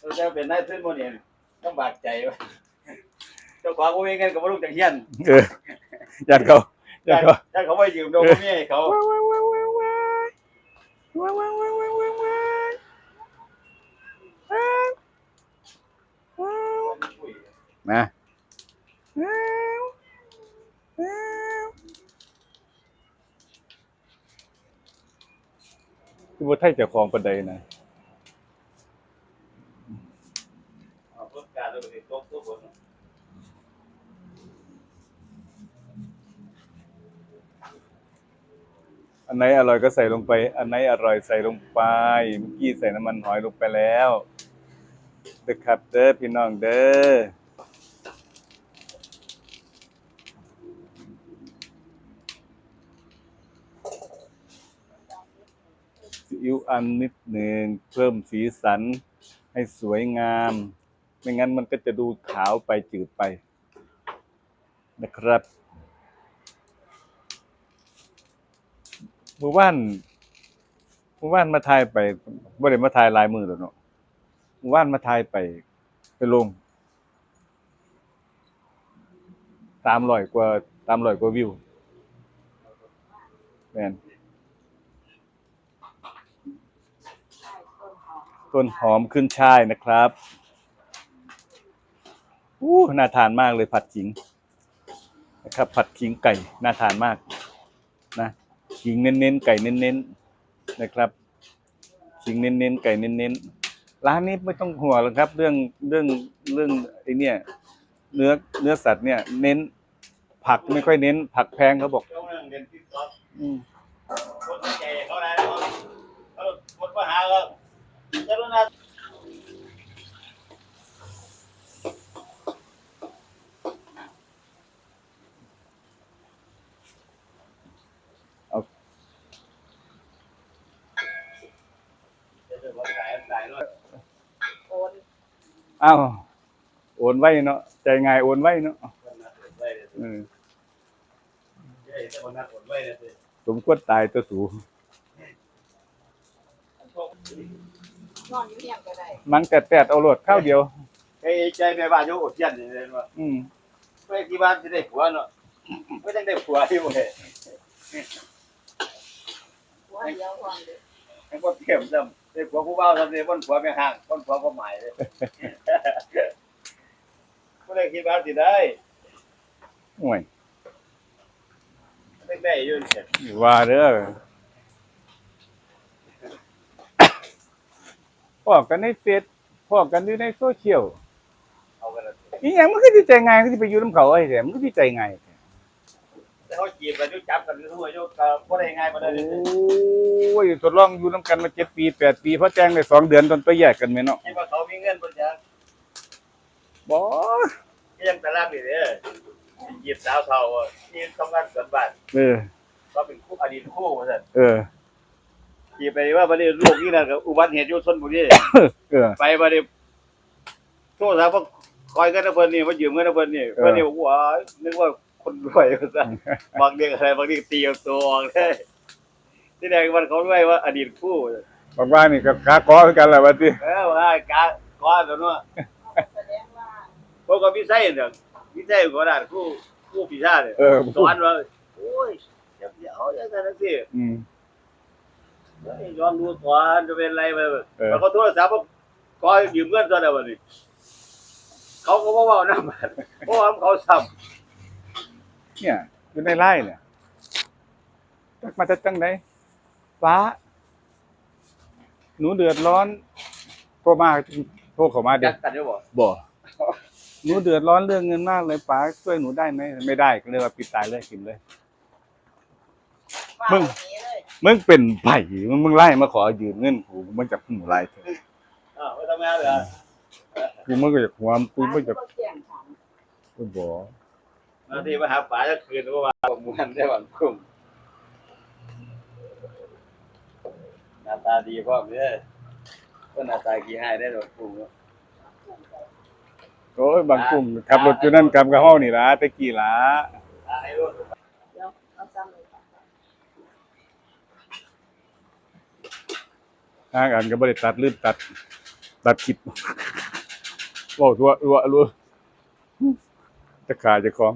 เราจะเป็นนายทุนโมเนี่ยต้องบากใจวะเจ้าของกูมีเงินกับลูกจากเฮียนเออยัดเขายัดเขาถ้าเขาไม่ยืมเราก็ไม่ให้เขาว้าวว้าวว้าวว้าวว้าวว้าวว้าวว้าวว้าวว้าวว้าวว้าวว้าวมาว้าวว้าวคือบ่ไทยเจ้าของปานใดนะ เอาพวกการเราไปตกตัวคน อันไหนอร่อยก็ใส่ลงไป อันไหนอร่อยใส่ลงไป เมื่อกี้ใส่น้ำมันหอยลงไปแล้วเด้อครับเด้อพี่น้องเด้อซีอิ๊วอันนิดหนึ่งเพิ่มสีสันให้สวยงาม ไม่งั้นมันก็จะดูขาวไปจืดไปนะครับ มื่อวานเมื่อวานมาถ่ายไปบ่ได้มาถ่ายลายมือแล้วเนาะเมื่อวานมาถ่ายไปไปลงตามร้อยกว่าตามร้อยกว่าวิวแม่นต้นหอมขึ้นช่ายนะครับอู้น่าทานมากเลยผัดขิงนะครับ ผัดขิงไก่น่าทานมาก ขิงเน้นๆไก่เน้นๆนะครับขิงเน้นๆไก่เน้นๆร้านนี้ไม่ต้องห่วงหรอกครับ เรื่องเรื่องเรื่องไอ้เนี่ยเนื้อเนื้อสัตว์เนี่ย เน้น ผักไม่ค่อยเน้น ผักแพงเขาบอกอืมคนใจเขาได้แล้วเขาคนมาหาก็จะรู้นะเอา จะเรื่องของขายขายด้วย โอน อ้าวโอนไว้เนาะใจง่ายโอนไว้เนาะคนนัดอดไว้เลยเออเฮ้ยแต่คนนัดอดไว้เลยสิสมควรตายตัวสูนอนอยู่เฮียงก็ได้มันแต่แตดเอาโหลดข้าวเดียวเฮ้ยใจแม่บ้านอยู่อดเย็นเลยว่าอืมเพื่อที่บ้านจะได้ผัวเนาะไม่ต้องได้ผัวที่บ่เฮ้ยหัวเดียวความเดียวให้บ่เทียมซ้ำ ได้ผัวผู้บ่าวซ้ำได้บ่ผัวแม่ห้างบ่ผัวบ่หมายเลยบ่ได้คิดว่าสิได้ห่วยได้ได้อยู่เนี่ยว่าเด้อพอกันในเฟซพอกันอยู่ในโซเชียลเอากันละอีหยังมันก็สิใจง่ายก็สิไปอยู่นํเขาไอ้แท้มันก็สิใจง่าย แต่เขาจีบกันอยู่จับกันอยู่ทั่วอยู่ก็บ่ได้ง่ายบ่ได้เลยโอ้ยทดลองอยู่นํกันมา7ปี8ปีพอแจ้งได้สองเดือนตอนไปแยกกันแม่เนาะคิดว่าเขามีเงินบ่จังบ่ยังตารางนี่เด้อจีบสาวเฒ่าที่ทำงานสวนบ้านเออก็เป็นคู่อดีตคู่ว่าซั่นเออจีบไปว่าบัดนี้ลูกนี่น่ะก็อุบัติเหตุอยู่ชนบุรีเออไปบัดนี้โทรศัพท์บ่คอยกันนะเพิ่นนี่มายืมเงินนะเพิ่นนี่เออเพิ่นนี่บอกว่านึกว่า คนรวยว่าซั่นบางเด็กอะไรบางทีตีเอาตัวออกเลยที่แรกมันเขาด้วยว่า อดีตคู่บอกว่านี่ก็กาขอคือกันแหละว่าติเออว่ากาก้อนตัวเนาะแสดงว่าพวกก็พิเศษเนี่ยพิเศษกว่าด้านคู่คู่พิซซ่าเนี่ยเออสอนว่าโอ้ยเดี๋ยวเดี๋ยวอย่างนั้นสิอืมเฮ้ยยอมดูก่อนจะเป็นไรไปเออมันเขาโทรศัพท์ก็ยืมเงินตัวเดียวนี่เขาก็บอกว่าน้ำมันเพราะว่าเขาซ้ เนี่ย อยู่ในไร่เนี่ยจักมาจากจังไหนฟ้า หนูเดือดร้อนโทรมาโทรเข้ามาำเด็จักกกันอยู่บ่บ่หนูเดือดร้อนเรื่องเงินมากเลยป๋าช่วยหนูได้ไหมไม่ได้ก็เลยว่าปิดตายเลยกินเลยว่ามึงแบบนี้เลยมึงเป็นไผ่มึงมึงไล่มาขอยืมเงินกูมึงจะพุ่งไล่เถอะอ้าวไม่ทำงานเหรอกูมึงก็จะความกูมึงจะก็แจ้งถา มกูบ่บาที่มาหาป๋าจะคืนก็ว่าผมมันได้หวังคุ้มหน้าตาดีพร้อมเนี่ยก็หน้าตาขี้ห้ได้หรอกคุ้มโอ้ยบางกลุ่มขับรถอยู่นั่นกับกับห้องนี่ล่ะตะกี้ล่ะตาให้รู้เดี๋ยวเอาซ้ำเลยทางอันก็บ่ได้ตัดลื่นตัด ตัดคลิปบอกรัวรัวรัวจะขาจะคล้อง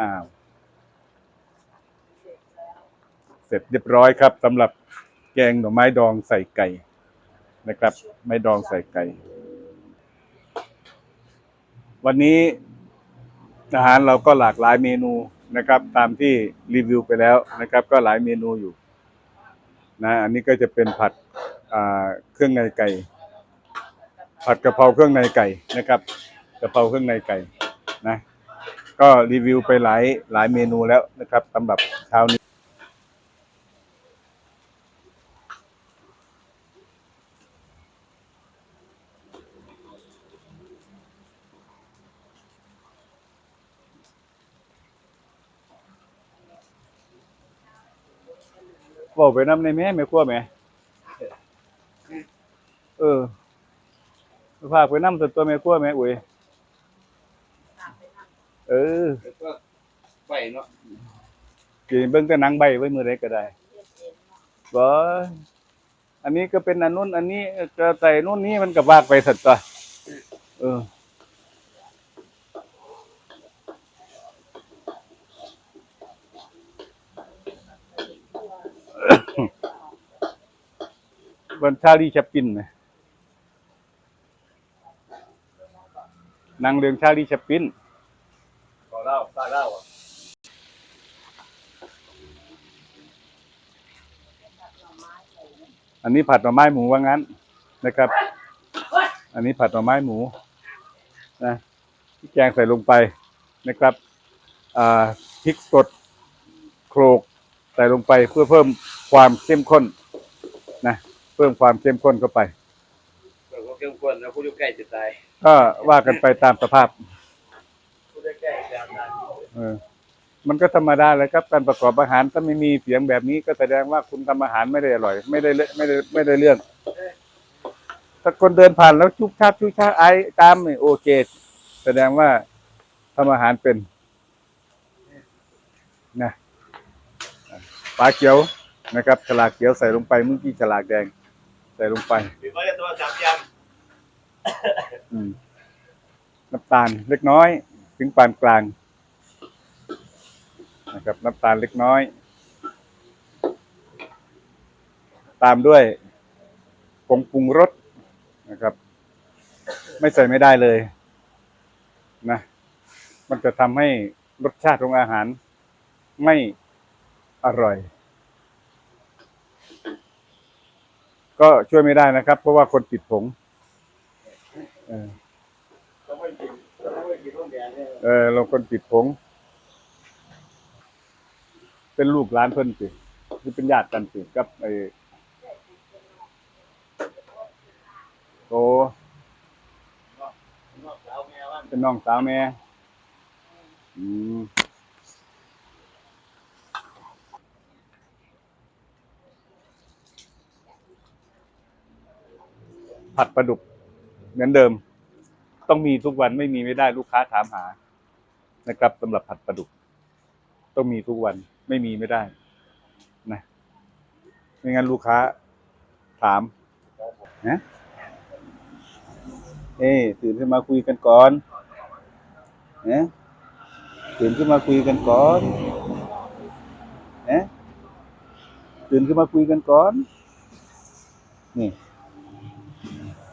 อ้าวเสร็จเรียบร้อยครับสำหรับแกงหน่อไม้ดองใส่ไก่นะครับ ไม้ดองใส่ไก่ วันนี้อาหารเราก็หลากหลายเมนูนะครับ ตามที่รีวิวไปแล้วนะครับ ก็หลายเมนูอยู่นะอันนี้ก็จะเป็นผัดเครื่องในไก่ ผัดกะเพราเครื่องในไก่นะครับกะเพราเครื่องในไก่นะ ก็รีวิวไปหลายหลายเมนูแล้วนะครับสำหรับเช้านี้บอกไปน้ำในแม่ไม่ขั้วแม่เออฝากไปน้ำตัวตัวแม่ขั้วแม่อุ้ย เออแล้วก็ไปเนาะกินเบิ่งแต่หนังใบไว้มือใดก็ได้บ่อันนี้ก็เป็นอันนู้นอันนี้ก็ใส่นู้นนี้มันก็วากไปสัตว์ตัวเออวันชาลีแชปปินนะนางเรืองชาลีแชปปิน เล่าตาเล่าอะอันนี้ผัดหน่อไม้หมูว่างั้นนะครับ อันนี้ผัดหน่อไม้หมูนะที่แกงใส่ลงไปนะครับอ่าพริกสดโครกใส่ลงไปเพื่อเพิ่มความเข้มข้นนะเพิ่มความเข้มข้นเข้าไปเราก็เข้มข้นแล้วผู้อยู่ใกล้จะตายก็ว่ากันไปตามสภาพ ผู้อยู่ใกล้จะตาย เออ มันก็ธรรมดาเลยครับ การประกอบอาหารถ้าไม่มีเสียงแบบนี้ก็แสดงว่าคุณทำอาหารไม่ได้อร่อย ไม่ได้เลไม่ได้ไม่ได้เรื่อง ถ้าคนเดินผ่านแล้วชุบชับชุบชับไอตามนี่โอเค แสดงว่าทำอาหารเป็นนะปลาเขียวนะครับฉลากเขียวใส่ลงไปเมื่อกี้ฉลากแดง ใส่ลงไปหรือว่าจะตัวจับยังอืมน้ำตาลเล็กน้อย ถึงปานกลาง นะครับน้ำตาลเล็กน้อย ตามด้วยผงปรุงรสนะครับ ไม่ใส่ไม่ได้เลยนะ มันจะทำให้รสชาติของอาหารไม่อร่อย ก็ช่วยไม่ได้นะครับ เพราะว่าคนติดผงเออเขากินเขาไม่กินร่มแดงเนี่ยเออเราคนติดผง เป็นลูกหลานเพิ่นสิที่เป็นญาติกันสิกับไอ้โตเป็นน้องสาวแม่อืมผัดปลาดุกเหมือนเดิม ต้องมีทุกวันไม่มีไม่ได้ลูกค้าถามหานะครับสำหรับผัดปลาดุก ต้องมีทุกวัน ไม่มีไม่ได้นะไม่งั้นลูกค้าถามนะเอ้ตื่นขึ้นมาคุยกันก่อนนะตื่นขึ้นมาคุยกันก่อนนะตื่นขึ้นมาคุยกันก่อน นี่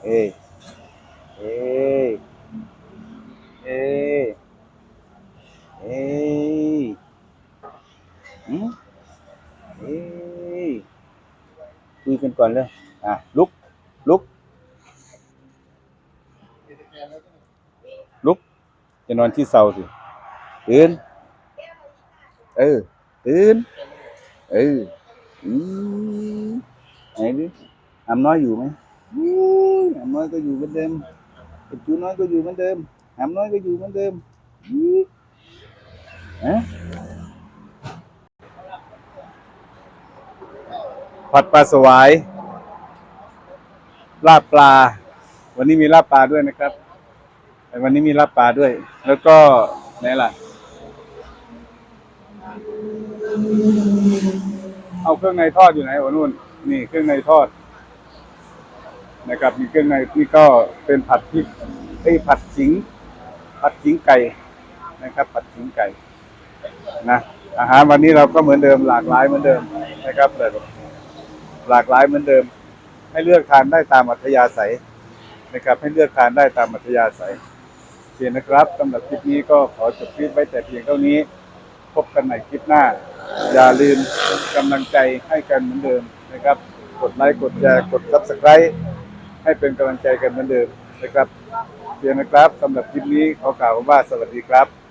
เอ้เอ้เอ้เอ้ ยหืมเอ้ยคุยกันก่อนเลยอะลุก ลุก ลุก จะนอนที่เสาสิตื่นเออตื่นเอออืมไหนดิอำน้อยอยู่ไหมอู้ยอำน้อยก็อยู่เหมือนเดิมจูน้อยก็อยู่เหมือนเดิมอำน้อยก็อยู่เหมือนเดิมอื้อฮะ ผัดปลาสวายลาบปลา วันนี้มีลาบปลาด้วยนะครับแต่วันนี้มีลาบปลาด้วย แล้วก็ไหนล่ะ เอาเครื่องในทอดอยู่ไหนโอ้นู่น นี่เครื่องในทอด นะครับ มีเครื่องในนี่ก็เป็นผัดพริกไอ้ผัดขิง ผัดขิงไก่นะครับ ผัดขิงไก่ นะอาหารวันนี้เราก็เหมือนเดิมหลากหลายเหมือนเดิมนะครับแต่ หลากหลายเหมือนเดิม ให้เลือกทานได้ตามอัธยาศัยนะครับ ให้เลือกทานได้ตามอัธยาศัยโอเคนะครับสำหรับคลิปนี้ก็ขอจบคลิปไว้แต่เพียงเท่านี้ พบกันใหม่คลิปหน้า อย่าลืมกำลังใจให้กันเหมือนเดิมนะครับ กดไลค์กดแชร์กด subscribe ให้เป็นกำลังใจกันเหมือนเดิมนะครับเพียงนะครับสำหรับคลิปนี้ขอกล่าวว่าสวัสดีครับ